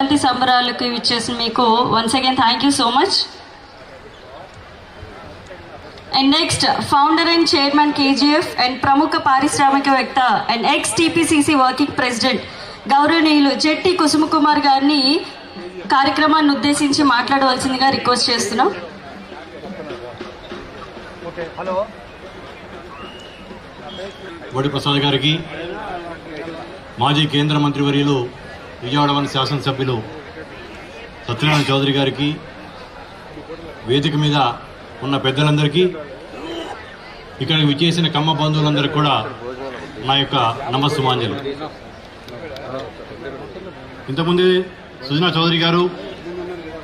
సంక్రాంతి సంబరాలకు ఇచ్చేసిన మీకు once again thank you so much and next founder and chairman KGF and ప్రముఖ పారిశ్రామికవేత్త and ex TPCC working president గౌరవనీయులు జెట్టి కుసుమకుమార్ గారిని కార్యక్రమాన్ని ఉద్దేశించి మాట్లాడవలసిందిగా రిక్వెస్ట్ చేస్తున్నాం. బోడి ప్రసాద్ గారికి మాజీ కేంద్ర మంత్రివర్యులు విజయవాడవన్ శాసనసభ్యులు సత్యనారాయణ చౌదరి గారికి వేదిక మీద ఉన్న పెద్దలందరికీ ఇక్కడ విచ్చేసిన కమ్మ బంధువులందరికీ కూడా నా యొక్క నమస్సుమాంజలు. ఇంతకుముందే సుజనా చౌదరి గారు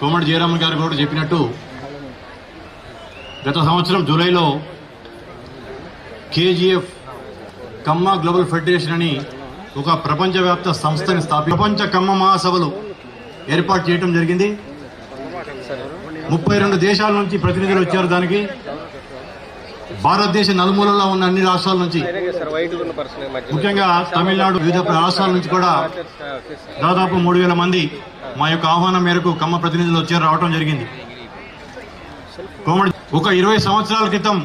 కోమటి జయరామన్ గారు కూడా చెప్పినట్టు గత సంవత్సరం జూలైలో కేజీఎఫ్ కమ్మ గ్లోబల్ ఫెడరేషన్ అని ఒక ప్రపంచవ్యాప్త సంస్థని స్థాపి ప్రపంచ కమ్మ మహాసభలు ఏర్పాటు చేయడం జరిగింది. ముప్పై రెండు దేశాల నుంచి ప్రతినిధులు వచ్చారు దానికి. భారతదేశ నలుమూలలో ఉన్న అన్ని రాష్ట్రాల నుంచి ముఖ్యంగా తమిళనాడు వివిధ రాష్ట్రాల నుంచి కూడా దాదాపు మూడు వేల మంది మా యొక్క ఆహ్వానం మేరకు కమ్మ ప్రతినిధులు వచ్చారు రావడం జరిగింది. కోమడి ఒక ఇరవై సంవత్సరాల క్రితం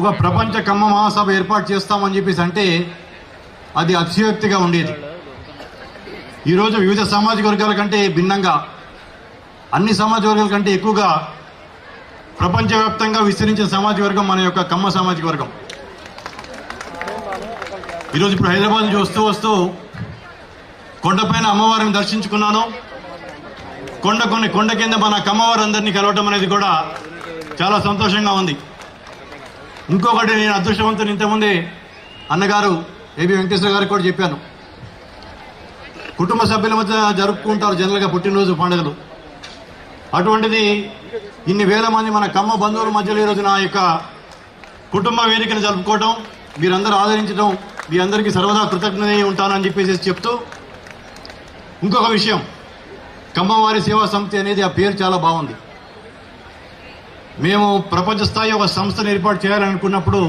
ఒక ప్రపంచ కమ్మ మహాసభ ఏర్పాటు చేస్తామని చెప్పేసి అంటే అది అతిశయోక్తిగా ఉండేది. ఈరోజు వివిధ సామాజిక వర్గాల కంటే భిన్నంగా అన్ని సామాజిక వర్గాల కంటే ఎక్కువగా ప్రపంచవ్యాప్తంగా విస్తరించిన సామాజిక వర్గం మన యొక్క కమ్మ సామాజిక వర్గం. ఈరోజు ఇప్పుడు హైదరాబాద్ నుంచి వస్తూ వస్తూ కొండపైన అమ్మవారిని దర్శించుకున్నాను. కొండ కొన్ని కొండ కింద మన కమ్మవారందరినీ కలవటం అనేది కూడా చాలా సంతోషంగా ఉంది. ఇంకొకటి నేను అదృష్టవంతుని ఇంతకుముందే అన్నగారు ఏబి వెంకటేశ్వర గారికి కూడా చెప్పాను. కుటుంబ సభ్యుల మధ్య జరుపుకుంటారు జనరల్గా పుట్టినరోజు పండుగలు. అటువంటిది ఇన్ని వేల మంది మన కమ్మ బంధువుల మధ్యలో ఈరోజు నా యొక్క కుటుంబ వేదికను జరుపుకోవటం మీరందరూ ఆదరించడం మీ అందరికీ సర్వదా కృతజ్ఞత ఉంటానని చెప్పేసి చెప్తూ ఇంకొక విషయం. కమ్మవారి సేవా సమితి అనేది ఆ పేరు చాలా బాగుంది. మేము ప్రపంచ స్థాయి ఒక సంస్థను ఏర్పాటు చేయాలనుకున్నప్పుడు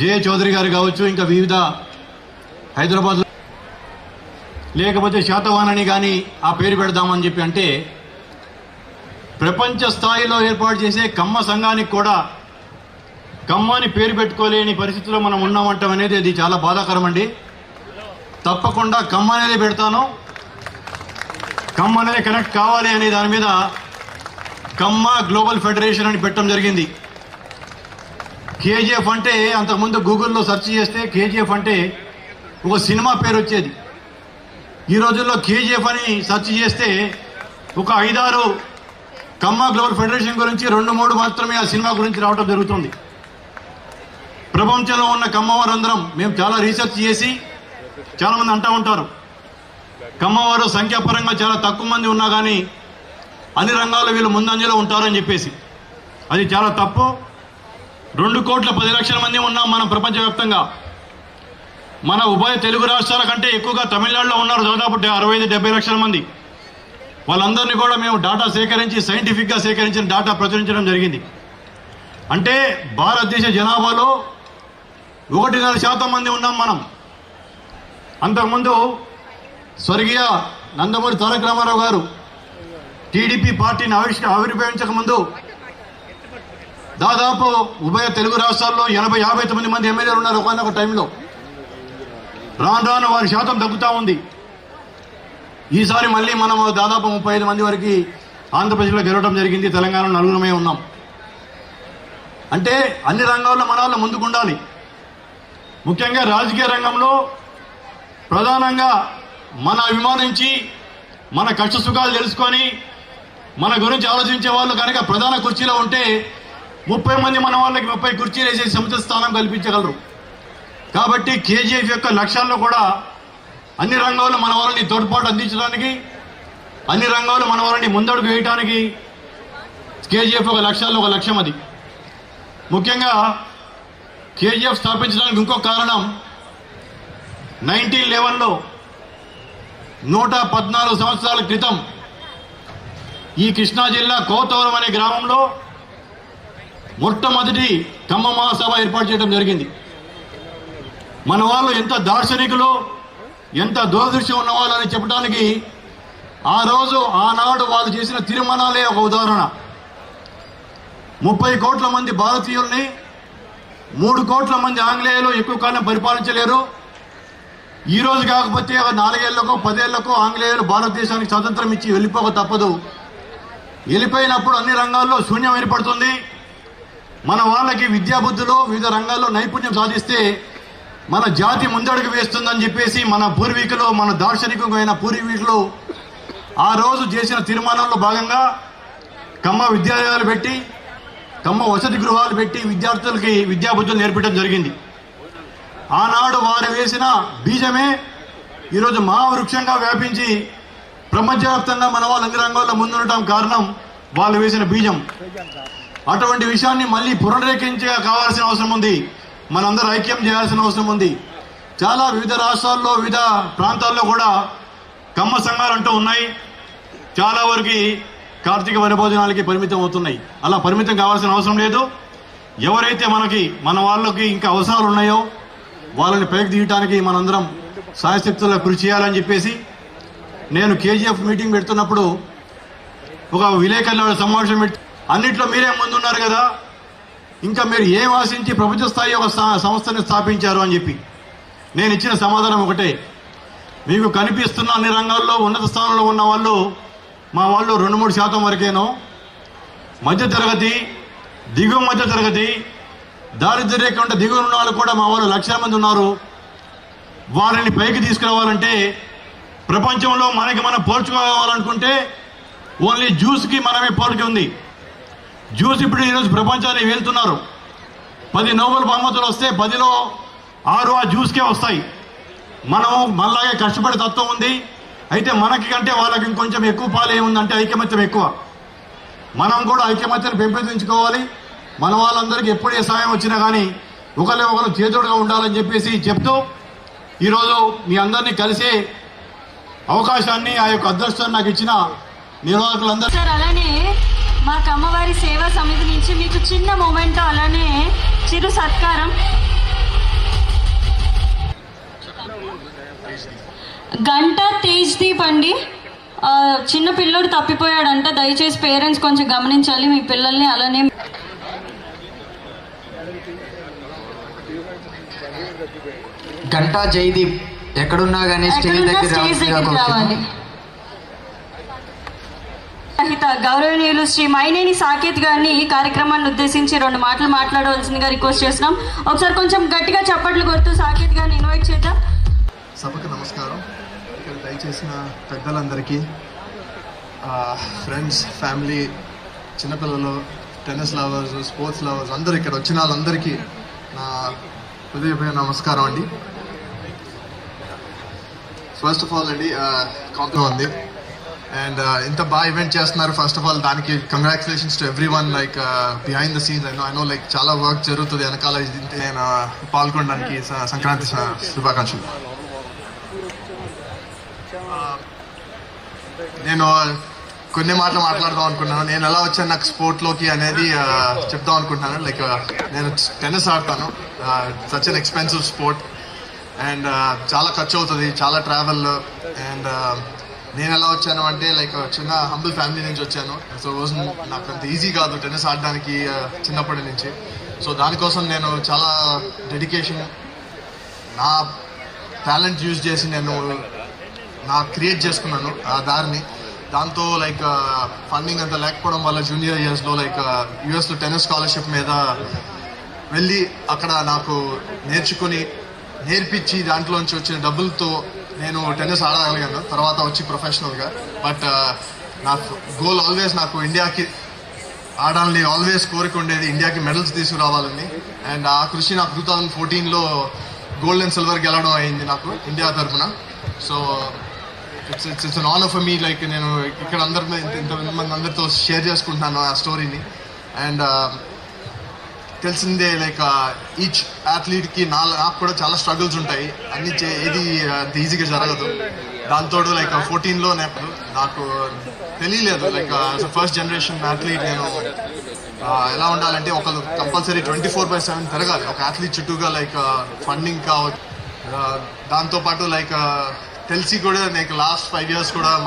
జే చౌదరి గారు కావచ్చు ఇంకా వివిధ హైదరాబాద్ లేకపోతే శాతవానని కానీ ఆ పేరు పెడదామని చెప్పి అంటే ప్రపంచ స్థాయిలో ఏర్పాటు చేసే కమ్మ సంఘానికి కూడా కమ్మని పేరు పెట్టుకోలేని పరిస్థితిలో మనం ఉన్నామంటాం అనేది అది చాలా బాధాకరం అండి తప్పకుండా కమ్మ అనేది పెడతాను. కమ్మ అనేది కనెక్ట్ కావాలి అనే దాని మీద కమ్మ గ్లోబల్ ఫెడరేషన్ అని పెట్టడం జరిగింది. కేజీఎఫ్ అంటే అంతకుముందు గూగుల్లో సెర్చ్ చేస్తే కేజీఎఫ్ అంటే ఒక సినిమా పేరు వచ్చేది. ఈ రోజుల్లో కేజీఎఫ్ అని సెర్చ్ చేస్తే ఒక ఐదారు కమ్మ గ్లోబల్ ఫెడరేషన్ గురించి రెండు మూడు మాత్రమే ఆ సినిమా గురించి రావడం జరుగుతుంది. ప్రపంచంలో ఉన్న కమ్మవారందరం మేము చాలా రీసెర్చ్ చేసి చాలామంది అంటూ ఉంటారు. కమ్మవారు సంఖ్యాపరంగా చాలా తక్కువ మంది ఉన్నా కానీ అన్ని రంగాల్లో వీళ్ళు ముందంజలో ఉంటారని చెప్పేసి. అది చాలా తప్పు. రెండు కోట్ల పది లక్షల మంది ఉన్నాం మనం ప్రపంచవ్యాప్తంగా. మన ఉభయ తెలుగు రాష్ట్రాల కంటే ఎక్కువగా తమిళనాడులో ఉన్నారు దాదాపు అరవై ఐదు డెబ్బై లక్షల మంది. వాళ్ళందరినీ కూడా మేము డాటా సేకరించి సైంటిఫిక్గా సేకరించిన డాటా ప్రచురించడం జరిగింది. అంటే భారతదేశ జనాభాలో ఒకటిన్నర శాతం మంది ఉన్నాం మనం. అంతకుముందు స్వర్గీయ నందమూరి తారక రామారావు గారు టీడీపీ పార్టీని ఆవిష్ ఆవిర్భవించక ముందు దాదాపు ఉభయ తెలుగు రాష్ట్రాల్లో ఎనభై యాభై తొమ్మిది మంది ఎమ్మెల్యేలు ఉన్నారు ఒకనొక టైంలో. రాను రాను వారి శాతం తగ్గుతూ ఉంది. ఈసారి మళ్ళీ మనం దాదాపు ముప్పై ఐదు మంది వరకు ఆంధ్రప్రదేశ్లో గెలవడం జరిగింది తెలంగాణ నలుగురమే ఉన్నాం. అంటే అన్ని రంగాల్లో మన వాళ్ళు ముందుకు ఉండాలి. ముఖ్యంగా రాజకీయ రంగంలో ప్రధానంగా మన అభిమానించి మన కష్ట సుఖాలు తెలుసుకొని మన గురించి ఆలోచించే వాళ్ళు కనుక ప్రధాన కుర్చీలో ఉంటే ముప్పై మంది మన వాళ్ళకి ముప్పై కుర్చీలు వేసే సముచిత స్థానం కల్పించగలరు. కాబట్టి కేజీఎఫ్ యొక్క లక్ష్యాల్లో కూడా అన్ని రంగాల్లో మన వాళ్ళని తోడ్పాటు అందించడానికి అన్ని రంగాల్లో మన వాళ్ళని ముందడుగు వేయడానికి కేజీఎఫ్ ఒక లక్ష్యాల్లో ఒక లక్ష్యం అది. ముఖ్యంగా కేజీఎఫ్ స్థాపించడానికి ఇంకో కారణం నైన్టీన్ లెవెన్లో నూట పద్నాలుగు సంవత్సరాల క్రితం ఈ కృష్ణా జిల్లా కోతవరం అనే గ్రామంలో మొట్టమొదటి కమ్మ మహాసభ ఏర్పాటు చేయడం జరిగింది. మన వాళ్ళు ఎంత దార్శనికులు ఎంత దూరదృష్టి ఉన్న అని చెప్పడానికి ఆ రోజు ఆనాడు వాళ్ళు చేసిన తీర్మానాలే ఒక ఉదాహరణ. ముప్పై కోట్ల మంది భారతీయుల్ని మూడు కోట్ల మంది ఆంగ్లేయులు ఎక్కువ కాలం పరిపాలించలేరు. ఈ రోజు కాకపోతే ఒక నాలుగేళ్ళకో పదేళ్ళకో ఆంగ్లేయులు భారతదేశానికి స్వతంత్రం ఇచ్చి వెళ్ళిపోక తప్పదు. వెళ్ళిపోయినప్పుడు అన్ని రంగాల్లో శూన్యం ఏర్పడుతుంది. మన వాళ్ళకి విద్యాబుద్ధులు వివిధ రంగాల్లో నైపుణ్యం సాధిస్తే మన జాతి ముందడుగు వేస్తుందని చెప్పేసి మన పూర్వీకులు మన దార్శనికమైన పూర్వీకులు ఆ రోజు చేసిన తీర్మానంలో భాగంగా కమ్మ విద్యాలయాలు పెట్టి కమ్మ వసతి గృహాలు పెట్టి విద్యార్థులకి విద్యాబుద్ధులు నేర్పించడం జరిగింది. ఆనాడు వారు వేసిన బీజమే ఈరోజు మహావృక్షంగా వ్యాపించి ప్రపంచవ్యాప్తంగా మన వాళ్ళు అన్ని రంగాల్లో ముందుండటం కారణం వాళ్ళు వేసిన బీజం. అటువంటి విషయాన్ని మళ్ళీ పునరేకించగా కావాల్సిన అవసరం ఉంది. మనందరూ ఐక్యం చేయాల్సిన అవసరం ఉంది. చాలా వివిధ రాష్ట్రాల్లో వివిధ ప్రాంతాల్లో కూడా కమ్మ సంఘాలు అంటూ ఉన్నాయి. చాలా వరకు కార్తీక వనభోజనాలకి పరిమితం అవుతున్నాయి. అలా పరిమితం కావాల్సిన అవసరం లేదు. ఎవరైతే మనకి మన వాళ్ళకి ఇంకా అవసరాలు ఉన్నాయో వాళ్ళని పైకి తీయటానికి మనందరం సాయశక్తుల్లో కృషి చేయాలని చెప్పేసి నేను కేజీఎఫ్ మీటింగ్ పెడుతున్నప్పుడు ఒక విలేకరుల సమావేశం పెట్టి అన్నిట్లో మీరే ముందున్నారు కదా. ఇంకా మీరు ఏం ఆశించి ప్రపంచ స్థాయి ఒక సంస్థని స్థాపించారు అని చెప్పి. నేను ఇచ్చిన సమాధానం ఒకటే. మీకు కనిపిస్తున్న అన్ని రంగాల్లో ఉన్నత స్థానంలో ఉన్న వాళ్ళు మా వాళ్ళు రెండు మూడు శాతం వరకేనో. మధ్య తరగతి దిగువ మధ్య తరగతి దారిద్ర్య రేఖ ఉంటే దిగువ ఉన్న వాళ్ళు కూడా మా వాళ్ళు లక్షల మంది ఉన్నారు. వారిని పైకి తీసుకురావాలంటే ప్రపంచంలో మనకి మనం పోల్చుకోవాలనుకుంటే ఓన్లీ జ్యూస్కి మనమే పోలిక ఉంది. జ్యూస్ ఇప్పుడు ఈరోజు ప్రపంచాన్ని వెళ్తున్నారు. పది నోబెల్ బహుమతులు వస్తే పదిలో ఆరు ఆ జ్యూస్కే వస్తాయి. మనం మనలాగే కష్టపడే తత్వం ఉంది. అయితే మనకి కంటే వాళ్ళకి ఇంకొంచెం ఎక్కువ పాలు ఏముందంటే ఐకమత్యం ఎక్కువ. మనం కూడా ఐకమత్యాన్ని పెంపొందించుకోవాలి. మన వాళ్ళందరికీ ఎప్పుడు ఏ సాయం వచ్చినా కానీ ఒకరి ఒకరు చేతుడుగా ఉండాలని చెప్పేసి చెప్తూ ఈరోజు మీ అందరినీ కలిసే అవకాశాన్ని ఆ యొక్క అదృష్టాన్ని నాకు ఇచ్చిన నిర్వాహకులందరూ అలానే మా కమ్మవారి సేవా సమితి నుంచి మీకు చిన్న మూమెంట్ అలానే చిరు సత్కారం. గంట తేజ్ దీప్ అండి. చిన్న పిల్లోడు తప్పిపోయాడంట. దయచేసి పేరెంట్స్ కొంచెం గమనించాలి. మీ పిల్లల్ని అలానే గంటా జైదీప్ ఎక్కడున్నా కానీ స్టేజ్ దగ్గర రావాలి. రహిత గౌరవనీయులు శ్రీ మైనేని సాకేత్ గారిని ఈ కార్యక్రమాన్ని ఉద్దేశించి రెండు మాటలు మాట్లాడవలసిందిగా రిక్వెస్ట్ చేస్తున్నాం. ఒకసారి కొంచెం గట్టిగా చప్పట్లు కొడుతూ సాకేత్ గారిని ఇన్వైట్ చేద్దాం. సభకు నమస్కారం. ఇక్కడ దయచేసిన పెద్దలందరికీ ఫ్రెండ్స్ ఫ్యామిలీ చిన్నపిల్లలు టెన్నిస్ లవర్స్ స్పోర్ట్స్ లవర్స్ అందరూ ఇక్కడ వచ్చిన వాళ్ళందరికీ నా హృదయపూర్వక నమస్కారం అండి. ఫస్ట్ ఆఫ్ ఆల్ అండి కాంప్లో ఉంది అండ్ uh, ఇంత బాగా ఈవెంట్ చేస్తున్నారు. ఫస్ట్ ఆఫ్ ఆల్ దానికి congratulations to everyone like behind the scenes I know I know like చాలా వర్క్ జరుగుతుంది. వెనకాల uh, నేను పాల్గొనడానికి సంక్రాంతి శుభాకాంక్షలు. నేను కొన్ని మాటలు మాట్లాడదాం అనుకున్నాను నేను ఎలా వచ్చాను నాకు స్పోర్ట్లోకి అనేది చెప్దాం అనుకుంటున్నాను. లైక్ నేను టెన్నిస్ ఆడతాను. Such an expensive sport and చాలా ఖర్చు అవుతుంది. చాలా ట్రావెల్ అండ్ నేను ఎలా వచ్చాను అంటే లైక్ చిన్న హంబుల్ ఫ్యామిలీ నుంచి వచ్చాను. సో రోజు నాకు అంత ఈజీ కాదు టెన్నిస్ ఆడడానికి చిన్నప్పటి నుంచి. సో దానికోసం నేను చాలా డెడికేషన్ నా టాలెంట్ యూజ్ చేసి నేను నా క్రియేట్ చేసుకున్నాను ఆ దారిని. దాంతో లైక్ ఫండింగ్ అంత లేకపోవడం వల్ల జూనియర్ ఇయర్స్లో లైక్ యూఎస్లో టెన్నిస్ స్కాలర్షిప్ మీద వెళ్ళి అక్కడ నాకు నేర్చుకుని నేర్పించి దాంట్లోంచి వచ్చిన డబ్బులతో నేను టెన్నిస్ ఆడగలిగాను తర్వాత వచ్చి ప్రొఫెషనల్గా బట్ uh, నాకు గోల్ ఆల్వేస్ నాకు ఇండియాకి ఆడాలని ఆల్వేస్ కోరిక ఉండేది ఇండియాకి మెడల్స్ తీసుకురావాలని. అండ్ ఆ కృషి నాకు టూ థౌజండ్ ఫోర్టీన్లో గోల్డ్ అండ్ సిల్వర్ గెలవడం అయింది నాకు ఇండియా తరఫున so it's it's it's an honour for me like నేను ఇక్కడ అందరి ఇంత ఇంతమంది అందరితో షేర్ చేసుకుంటున్నాను ఆ స్టోరీని అండ్ తెలిసిందే లైక్ ఈచ్ అథ్లీట్కి నా నాకు కూడా చాలా స్ట్రగుల్స్ ఉంటాయి. అన్ని చే ఏది అంత ఈజీగా జరగదు. దాంతో లైక్ ఫోర్టీన్లో నాకు నాకు తెలియలేదు లైక్ ఫస్ట్ జనరేషన్ అథ్లీట్ నేను ఎలా ఉండాలంటే ఒకరు compulsory twenty four by seven తిరగాలి ఒక అథ్లీట్ చుట్టూగా లైక్ ఫండింగ్ కావచ్చు. దాంతోపాటు లైక్ తెలిసి కూడా లైక్ లాస్ట్ ఫైవ్ ఇయర్స్ కూడా మా